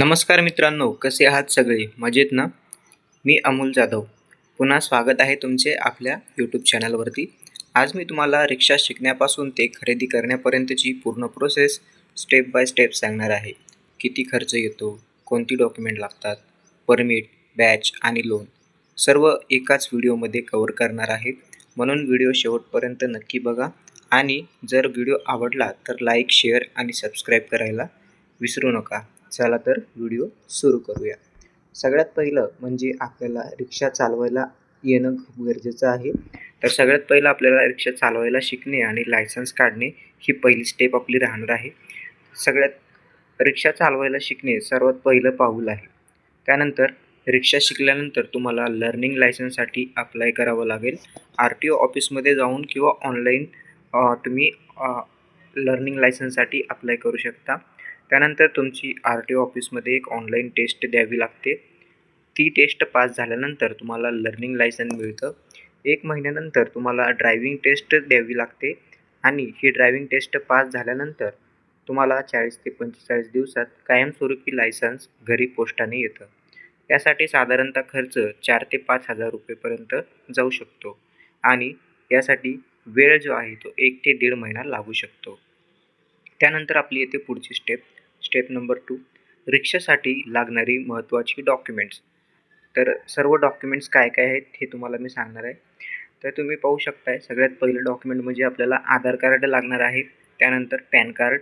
नमस्कार मित्रांनो कसे आहात सगळे? मजेत ना? मी अमोल जाधव. पुन्हा स्वागत आहे तुमचे आपल्या यूट्यूब चॅनलवरती आज मी तुम्हाला रिक्षा शिकण्यापासून ते खरेदी करण्यापर्यंतची पूर्ण प्रोसेस स्टेप बाय स्टेप सांगणार आहे. किती खर्च येतो? कोणती डॉक्युमेंट लागतात? परमिट बॅच आणि लोन सर्व एकाच व्हिडिओमध्ये कवर करणार आहे. म्हणून व्हिडिओ शेवटपर्यंत नक्की बघा. आणि जर व्हिडिओ आवडला तर लाईक शेअर आणि सबस्क्राईब करायला विसरू नका. चला तर व्हिडिओ सुरू करूया. सगळ्यात पहिलं म्हणजे आपल्याला रिक्षा चालवायला येणं खूप गरजेचं आहे. तर सगळ्यात पहिलं आपल्याला रिक्षा चालवायला शिकणे आणि लायसन्स काढणे ही पहिली स्टेप आपली राहणार आहे. सगळ्यात रिक्षा चालवायला शिकणे सर्वात पहिलं पाऊल आहे. त्यानंतर रिक्षा शिकल्यानंतर तुम्हाला लर्निंग लायसन्ससाठी अप्लाय करावं लागेल. आर टी ओ ऑफिसमध्ये जाऊन किंवा ऑनलाईन तुम्ही लर्निंग लायसन्ससाठी अप्लाय करू शकता. त्यानंतर तुमची आर टी ओ ऑफिसमध्ये एक ऑनलाईन टेस्ट द्यावी लागते. ती टेस्ट पास झाल्यानंतर तुम्हाला लर्निंग लायसन मिळतं. एक महिन्यानंतर तुम्हाला ड्रायव्हिंग टेस्ट द्यावी लागते आणि ही ड्रायव्हिंग टेस्ट पास झाल्यानंतर तुम्हाला चाळीस ते पंचेचाळीस दिवसात कायमस्वरूपी लायसन्स घरी पोस्टाने येतं. यासाठी साधारणतः खर्च चार ते पाच हजार रुपयेपर्यंत जाऊ शकतो आणि यासाठी वेळ जो आहे तो एक ते दीड महिना लागू शकतो. त्यानंतर आपली येते पुढची स्टेप स्टेप नंबर टू रिक्षासाठी लागणारी महत्त्वाची डॉक्युमेंट्स तर सर्व डॉक्युमेंट्स काय काय आहेत हे तुम्हाला मी सांगणार आहे. तर तुम्ही पाहू शकताय सगळ्यात पहिलं डॉक्युमेंट म्हणजे आपल्याला आधार कार्ड लागणार आहे. त्यानंतर पॅन कार्ड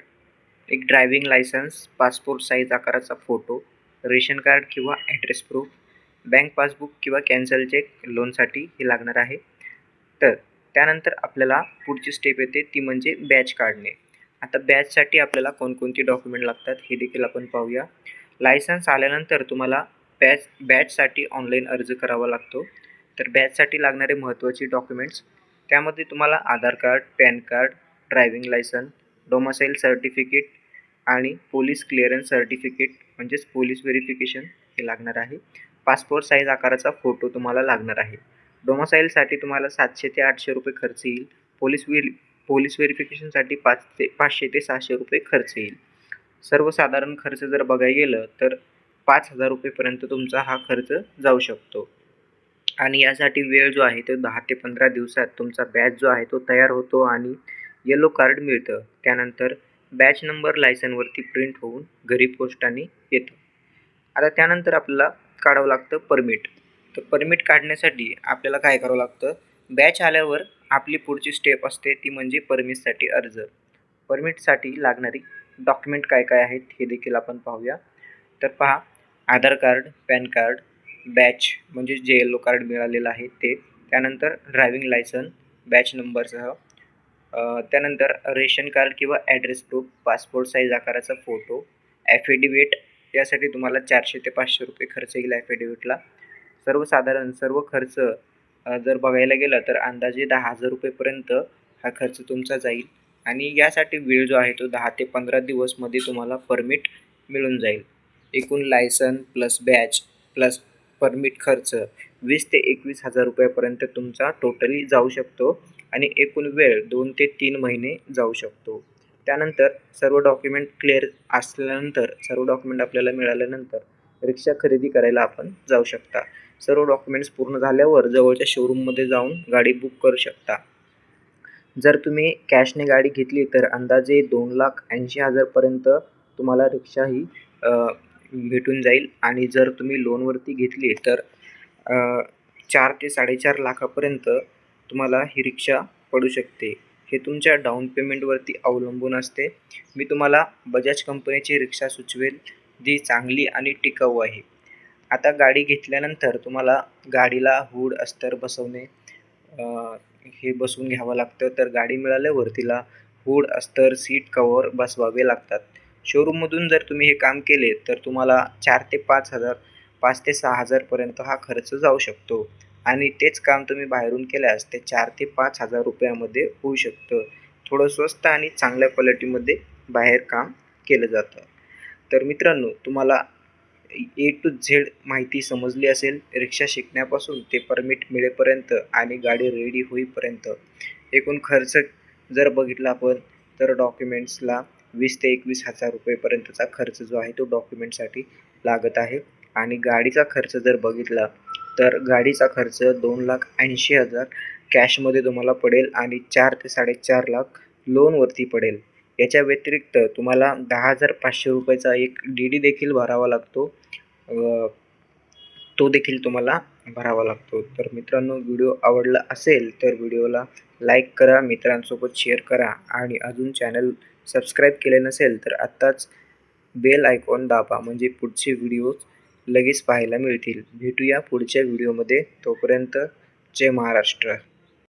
एक ड्रायविंग लायसन्स पासपोर्ट साईज आकाराचा फोटो रेशन कार्ड किंवा ॲड्रेस प्रूफ बँक पासबुक किंवा कॅन्सल चेक लोनसाठी हे लागणार आहे. तर त्यानंतर आपल्याला पुढची स्टेप येते ती म्हणजे बॅच काढणे. आता बॅचसाठी आपल्याला कोणकोणती डॉक्युमेंट लागतात हे देखील आपण पाहूया. लायसन्स आल्यानंतर तुम्हाला बॅच बॅचसाठी ऑनलाईन अर्ज करावा लागतो. तर बॅचसाठी लागणारे महत्त्वाचे डॉक्युमेंट्स त्यामध्ये तुम्हाला Aadhaar card pan card driving licence domicile certificate आणि पोलीस क्लिअरन्स सर्टिफिकेट म्हणजेच पोलीस व्हेरिफिकेशन हे लागणार आहे. पासपोर्ट साईज आकाराचा फोटो तुम्हाला लागणार आहे. डोमासाईलसाठी तुम्हाला सातशे ते आठशे रुपये खर्च येईल. पोलीस व्हेरि पोलीस व्हेरिफिकेशनसाठी पाच ते पाचशे ते सहाशे रुपये खर्च येईल. सर्वसाधारण खर्च जर बघायला गेलं तर पाच हजार रुपयेपर्यंत तुमचा हा खर्च जाऊ शकतो. आणि यासाठी वेळ जो आहे तो दहा ते पंधरा दिवसात तुमचा बॅच जो आहे तो तयार होतो आणि येलो कार्ड मिळतं. त्यानंतर बॅच नंबर लायसनवरती प्रिंट होऊन घरी पोस्टाने येतं. आता त्यानंतर आपल्याला काढावं लागतं परमिट. तर परमिट काढण्यासाठी आपल्याला काय करावं लागतं? बॅच आल्यावर आपली पुढची स्टेप असते ती म्हणजे परमिटसाठी अर्ज. परमिटसाठी लागणारी डॉक्युमेंट काय काय आहेत हे देखील आपण पाहूया. तर पहा Aadhaar card pan card badge म्हणजे जे येलो कार्ड मिळालेलं आहे ते. त्यानंतर ड्रायविंग लायसन बॅच नंबरसह त्यानंतर रेशन कार्ड किंवा ॲड्रेस प्रूफ पासपोर्ट साईज आकाराचा फोटो ॲफिडेविट यासाठी तुम्हाला चारशे ते पाचशे रुपये खर्च येईल ॲफिडेविटला सर्वसाधारण सर्व खर्च जर बघायला गेलं तर अंदाजे दहा हजार रुपयेपर्यंत हा खर्च तुमचा जाईल. आणि यासाठी वेळ जो आहे तो दहा ते पंधरा दिवसमध्ये तुम्हाला परमिट मिळून जाईल. एकूण licence plus badge plus permit खर्च वीस ते एकवीस हजार रुपयापर्यंत तुमचा टोटली जाऊ शकतो. आणि एकूण वेळ दोन ते तीन महिने जाऊ शकतो. त्यानंतर सर्व डॉक्युमेंट क्लिअर असल्यानंतर सर्व डॉक्युमेंट आपल्याला मिळाल्यानंतर रिक्षा खरेदी करायला आपण जाऊ शकता. सर्व डॉक्युमेंट्स पूर्ण झाल्यावर जवळच्या शोरूममध्ये जाऊन गाडी बुक करू शकता. जर तुम्ही कॅशने गाडी घेतली तर अंदाजे दोन लाख ऐंशी हजारपर्यंत तुम्हाला रिक्षा ही भेटून जाईल. आणि जर तुम्ही लोनवरती घेतली तर चार ते साडेचार लाखापर्यंत तुम्हाला ही रिक्षा पडू शकते. हे तुमच्या डाऊन पेमेंटवरती अवलंबून असते. मी तुम्हाला बजाज कंपनीची रिक्षा सुचवेल जी चांगली आणि टिकाऊ आहे. आता गाडी घेतल्यानंतर तुम्हाला गाडीला हूड अस्तर बसवणे हे बसवून घ्यावं लागतं. तर गाडी मिळाल्यावर तिला हूड अस्तर सीट कवर बसवावे लागतात. शोरूममधून जर तुम्ही हे काम केले तर तुम्हाला चार ते पाच हजार पाच ते सहा हजारपर्यंत हा खर्च जाऊ शकतो. आणि तेच काम तुम्ही बाहेरून केल्यास ते चार ते पाच हजार रुपयामध्ये होऊ शकतं. थोडं स्वस्त आणि चांगल्या क्वालिटीमध्ये बाहेर काम केलं जातं. तर मित्रांनो तुम्हाला ए टू झेड माहिती समजली असेल रिक्षा शिकण्यापासून ते परमिट मिळेपर्यंत आणि गाडी रेडी होईपर्यंत. एकूण खर्च जर बघितला आपण तर डॉक्युमेंट्सला वीस ते एकवीस हजार रुपयेपर्यंतचा खर्च जो आहे तो डॉक्युमेंटसाठी लागत आहे. आणि गाडीचा खर्च जर बघितला तर गाडीचा खर्च दोन लाख ऐंशी हजार कॅशमध्ये तुम्हाला पडेल आणि चार ते साडेचार लाख लोनवरती पडेल. याच्या व्यतिरिक्त तुम्हाला दहा हजार पाचशे रुपयाचा एक डी डी देखील भरावा लागतो. तो देखील तुम्हाला भरावा लागतो. तर मित्रांनो व्हिडिओ आवडला असेल तर व्हिडिओला लाईक करा मित्रांसोबत शेअर करा आणि अजून चॅनल सबस्क्राईब केले नसेल तर आत्ताच बेल आयकॉन दाबा म्हणजे पुढचे व्हिडिओ लगेच पाहायला मिळतील. भेटूया पुढच्या व्हिडिओमध्ये. तोपर्यंत जय महाराष्ट्र.